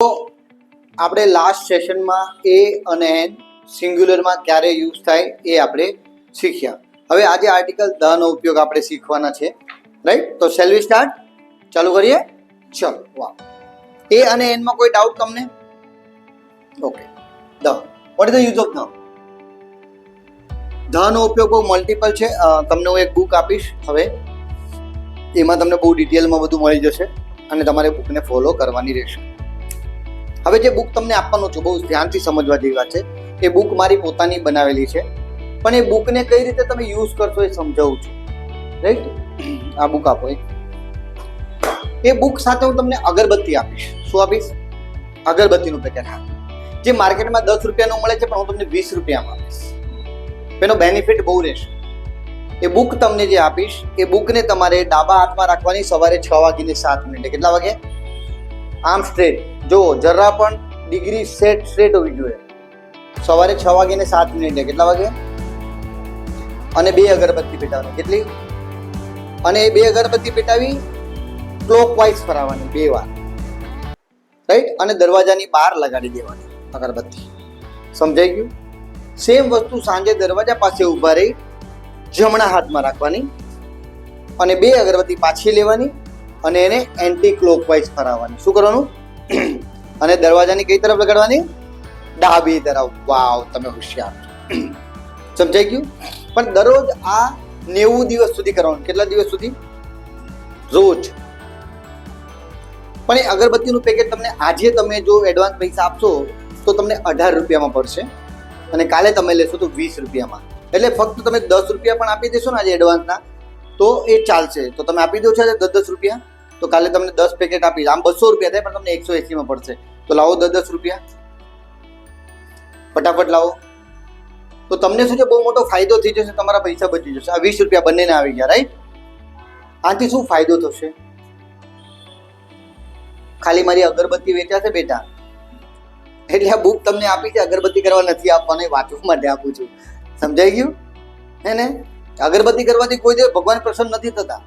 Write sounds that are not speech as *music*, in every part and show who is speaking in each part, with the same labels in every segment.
Speaker 1: આપણે લાસ્ટ સેશનમાં એ અને એન સિંગ્યુલરમાં ક્યારે યુઝ થાય એ આપણે શીખ્યા. હવે આજે આર્ટિકલ ધ નો ઉપયોગ આપણે શીખવાના છે. રાઈટ તો સેલ્વી સ્ટાર્ટ ચાલુ કરીએ? ચલો, વાહ. એ અને એનમાં કોઈ ડાઉટ તમને? Okay the what is the use of the? The નો ઉપયોગ બહુ મલ્ટિપલ છે. તમને હું એક બુક આપીશ. હવે એમાં તમને બહુ ડિટેલમાં બધું મળી જશે અને તમારે બુકને ફોલો કરવાની રહેશે. હવે જે બુક તમને આપવાનો છું, બહુ ધ્યાનથી સમજવા જેવી વાત છે. એ બુક મારી પોતાની બનાવેલી છે. પણ એ બુકને કઈ રીતે તમે યુઝ કરશો એ સમજાવું છું. રાઈટ આ બુક આપો એ બુક સાથે હું તમને અગરબત્તી આપીશ. શું આપીશ? અગરબત્તીનું પેકેટ હા. જે માર્કેટમાં દસ રૂપિયાનું મળે છે, પણ હું તમને વીસ રૂપિયામાં આપીશ. એનો બેનિફિટ બહુ રહેશે. એ બુક તમને જે આપીશ, એ બુકને તમારે ડાબા હાથમાં રાખવાની સવારે છ વાગીને સાત મિનિટે. કેટલા વાગે? આમ સ્ટ્રેટ જો, જરા પણ ડિગ્રી સેટ સ્ટ્રેટ હોવી જોઈએ. સવારે છ વાગીને સાત મિનિટે કેટલા વાગે? અને બે અગરબત્તી પેટાવવાની. કેટલી? અને એ બે અગરબત્તી પેટાવી ક્લોક વાઇઝ ફરાવવાની, બે વાર. રાઈટ અને દરવાજાની બહાર લગાડી દેવાની, અગરબત્તી. સમજાઈ ગયું? સેમ વસ્તુ સાંજે દરવાજા પાસે ઊભા રહી, જમણા હાથમાં રાખવાની અને બે અગરબત્તી પાછી લેવાની અને એને એન્ટી ક્લોકવાઇઝ ફરાવવાની. શું કરવાનું? અને દરવાજાની કઈ તરફ લગાડવાની? ડાબી તરફ. વાવ, તમે હોશિયાર. છો. સમજાઈ ગયું? પણ દરરોજ આ નેવું દિવસ સુધી કરવાનું. કેટલા દિવસ સુધી? રોજ. પણ એ અગરબત્તીનું પેકેટ તમને આજે તમે જો એડવાન્સ પૈસા આપશો, તો તમને અઢાર રૂપિયામાં પડશે. અને કાલે તમે લેશો તો વીસ રૂપિયામાં. એટલે ફક્ત તમે દસ રૂપિયા પણ આપી દેશો ને આજે એડવાન્સના તો એ ચાલશે. તો તમે આપી દો છો દસ દસ રૂપિયા, તો કાલે તમને દસ પેકેટ આપીશ આમ બસો રૂપિયા થાય, પણ તમને એકસો એસીમાં પડશે. તો લાવો દસ દસ રૂપિયા. ફટાફટ લાવો. તો તમને શું છે, બહુ મોટો ફાયદો થઈ જશે, તમારા પૈસા બચી જશે. આ વીસ રૂપિયા બંનેને આવી ગયા રાઈટ આથી શું ફાયદો થશે? ખાલી મારી અગરબત્તી વેચાશે બેટા. એટલે આ બુક તમને આપી છે, અગરબત્તી કરવા નથી આપવાની વાંચવા માટે આપું છું. સમજાઈ ગયું? હે ને? અગરબત્તી કરવાથી કોઈ દિવસ ભગવાન પ્રસન્ન નથી થતા.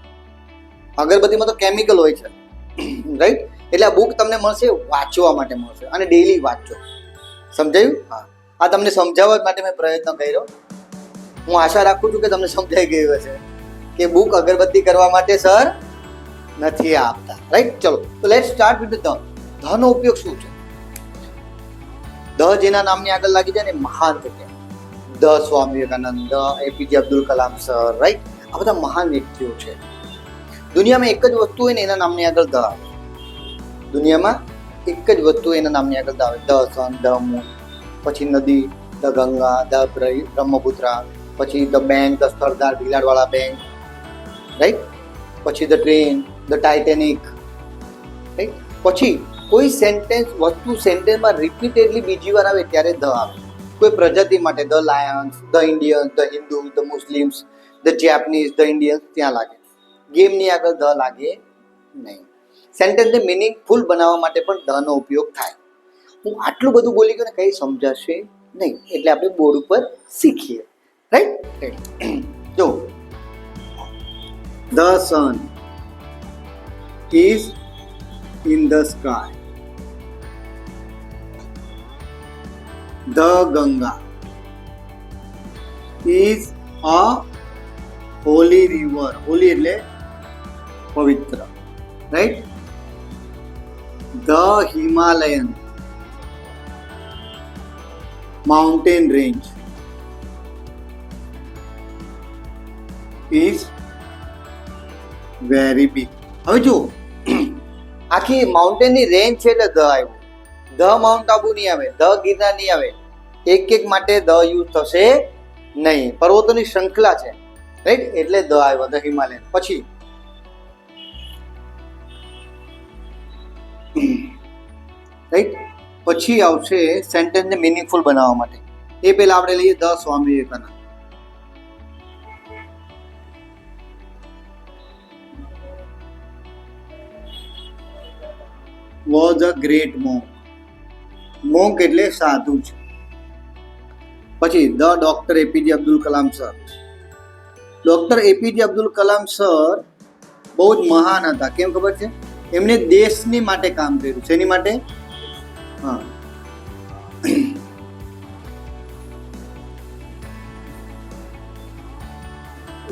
Speaker 1: અગરબત્તીમાં તો કેમિકલ હોય છે. *clears throat* રાઈટ એટલે આ બુક તમને મળશે, વાંચવા માટે મળશે અને ડેલી વાંચો સમજાયું? હા. આ તમને સમજાવવા માટે મેં પ્રયત્ન કર્યો. હું આશા રાખું છું કે તમને સમજાઈ ગયું હશે કે બુક અગરબત્તી કરવા માટે સર નથી આપતા. રાઈટ ચલો. તો લેટ સ્ટાર્ટ વિથ ધ ધનો ઉપયોગ શું છે? ધ જેના નામની આગળ લાગી જાય ને, મહાન જગ્યા the Swami Vivekananda APJ Abdul Kalam sir right આ બધા મહાન વ્યક્તિઓ છે. દુનિયામાં એક જ વસ્તુ હોય ને, એના નામની આગળ ધ. આવે દુનિયામાં એક જ વસ્તુ એના નામની આગળ આવે ધ સન ધ મૂન પછી નદી ધ ગંગા ધ બ્ર- બ્રહ્મપુત્રા, પછી the bank, the Sardar Bhiladwala bank right પછી the train, the Titanic right પછી કોઈ સેન્ટેન્સ, વસ્તુ સેન્ટેન્સમાં રિપીટેડલી બીજી વાર આવે ત્યારે ધ આવે. કોઈ પ્રજાતિ માટે the lions, the Indians the Hindu, the Muslims, the Japanese, the Indians ત્યાં લાગે. ગેમની આગળ ધ લાગે નહીં. સેન્ટેન્સને મિનિંગફુલ બનાવવા માટે પણ ધનો ઉપયોગ થાય હું આટલું બધું બોલી ગયો ને કંઈ સમજાશે નહીં. એટલે આપણે બોર્ડ ઉપર શીખીએ. રાઈટ *clears throat* જો. The sun is in the sky. The Ganga is a holy river. Holy એટલે પવિત્ર. Right the Himalayan mountain range is very big. હવે જો, *clears throat* આખી માઉન્ટેનની રેન્જ છે એટલે ધ આવ્યું. ધ માઉન્ટ આબુ નહીં આવે, ધ ગિરનાર નહીં આવે. એક એક માટે ધ યુઝ થશે નહીં. પર્વતોની શૃંખલા છે. રાઈટ એટલે ધ આવ્યો, ધ હિમાલયન. પછી રાઈટ પછી આવશે સેન્ટેન્સને મિનિંગફુલ બનાવવા માટે. એ પહેલાં આપણે લઈએ the Swami Vivekananda. Was a great monk monk એટલે સાધુ છે. પછી the doctor APJ Abdul Kalam sir. Doctor APJ Abdul Kalam sir બહુ જ મહાન હતા. કેમ ખબર છે? એમણે દેશની માટે કામ કર્યું. એની માટે? હા.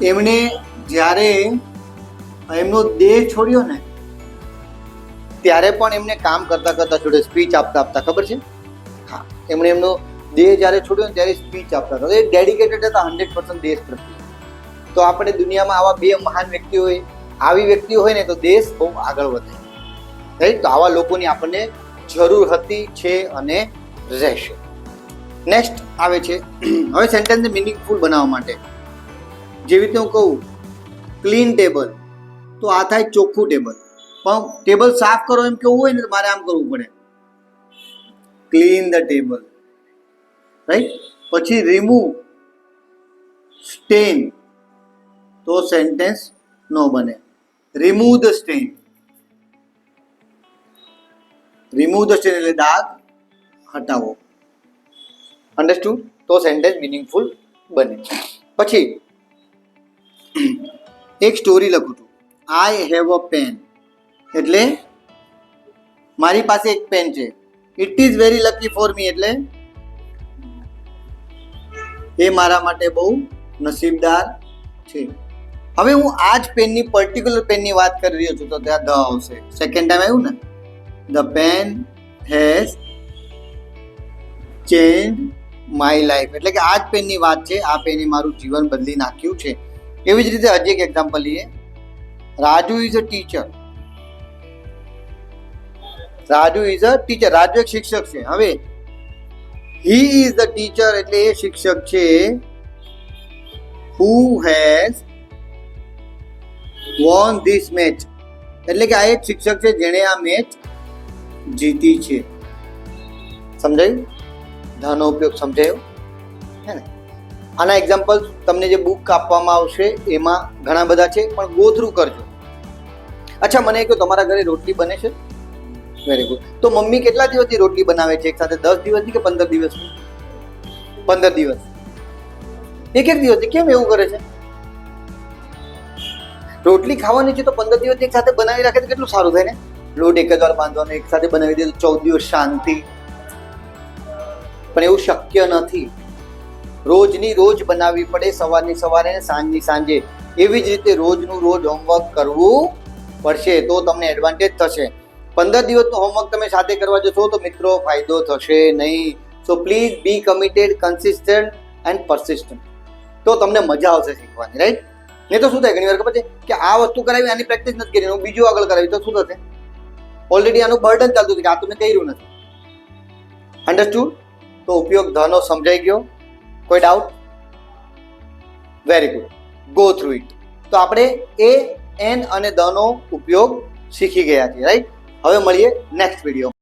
Speaker 1: એમણે જ્યારે એમનો દેહ છોડ્યો ને, ત્યારે પણ એમને કામ કરતા કરતા છોડ્યો સ્પીચ આપતા આપતા, ખબર છે? હા, એમણે એમનો દેહ જ્યારે છોડ્યો ને, ત્યારે સ્પીચ આપતા હતા. એ ડેડિકેટેડ હતા હંડ્રેડ પર્સન્ટ દેશ પ્રત્યે. તો આપણે દુનિયામાં આવા બે મહાન વ્યક્તિઓ હોય, આવી વ્યક્તિઓ હોય ને, તો દેશ બહુ આગળ વધે. રાઈટ તો આવા લોકોની આપણને જરૂર હતી છે અને રહેશે. નેક્સ્ટ આવે છે. હવે સેન્ટેન્સ મિનિંગફુલ બનાવવા માટે. જેવી રીતે હું કહું ક્લીન ટેબલ તો આ થાય ચોખ્ખું ટેબલ પણ ટેબલ સાફ કરો એમ કેવું હોય ને, તો મારે આમ કરવું પડે. ક્લીન ધ ટેબલ રાઈટ પછી રિમૂવ સ્ટેન તો સેન્ટેન્સ ન બને. Remove the stain remove the stain એટલે દાગ હટાવો. અન્ડરસ્ટુડ તો સેન્ટેન્સ મિનિંગફુલ બને. પછી, એક સ્ટોરી લખું છું. આઈ હેવ અ પેન એટલે મારી પાસે એક પેન છે. It is very lucky for me એટલે એ મારા માટે બહુ નસીબદાર છે. હવે હું આ જ પેનની પર્ટિક્યુલર પેનની વાત કરી રહ્યો છું તો ત્યાં ધ આવશે. સેકન્ડ ટાઈમ આવ્યું ને? The pen has changed my life એટલે કે આ જ પેનની વાત છે, આ પેને મારું જીવન બદલી નાખ્યું છે. એવી જ રીતે હજી એક એક્ઝામ્પલ લઈએ. Raju is a teacher Raju is a teacher Raju એક શિક્ષક છે. હવે હી ઇઝ ધ ટીચર એટલે એ શિક્ષક છે who has won this match એટલે કે આ એક શિક્ષક છે જેણે આ મેચ જીતી છે. સમજાયું? ધનો ઉપયોગ સમજાયો? હે ને? આના એક્ઝામ્પલ તમને જે બુક આપવામાં આવશે, એમાં ઘણા બધા છે, પણ ગો કરજો. અચ્છા, મને કહો તમારા ઘરે રોટલી બને છે? વેરી ગુડ તો મમ્મી કેટલા દિવસથી રોટલી બનાવે છે? એક સાથે દસ દિવસની કે પંદર દિવસની પંદર દિવસ. એક એક દિવસથી કેમ એવું કરે છે? રોટલી ખાવાની છે તો પંદર દિવસ એક સાથે બનાવી રાખે તો કેટલું સારું થાય ને? લોટ એક જ વાર બાંધવાનો, એક સાથે બનાવી દે તો ચૌદ દિવસ શાંતિ. પણ એવું શક્ય નથી. રોજની રોજ બનાવવી પડે, સવારની સવારે અને સાંજની સાંજે. એવી જ રીતે રોજનું રોજ હોમવર્ક કરવું પડશે તો તમને એડવાન્ટેજ થશે. પંદર દિવસનું હોમવર્ક તમે સાથે કરવા જશો તો મિત્રો ફાયદો થશે નહીં. So please be committed consistent and persistent તો તમને મજા આવશે શીખવાની રાઈટ નહીં તો શું થાય ઘણી વાર ખબર છે કે આ વસ્તુ કરાવી, આની પ્રેક્ટિસ નથી કરી, હું બીજું આગળ કરાવી, તો શું થશે? ઓલરેડી આનું બર્ડન ચાલતું હતું કે આ તમે કર્યું નથી. અન્ડરસ્ટુડ તો ઉપયોગ ધનો સમજાઈ ગયો. કોઈ doubt very good go through it તો આપણે એ એન અને ધનો ઉપયોગ શીખી ગયા છીએ રાઈટ હવે મળીએ નેક્સ્ટ વીડિયો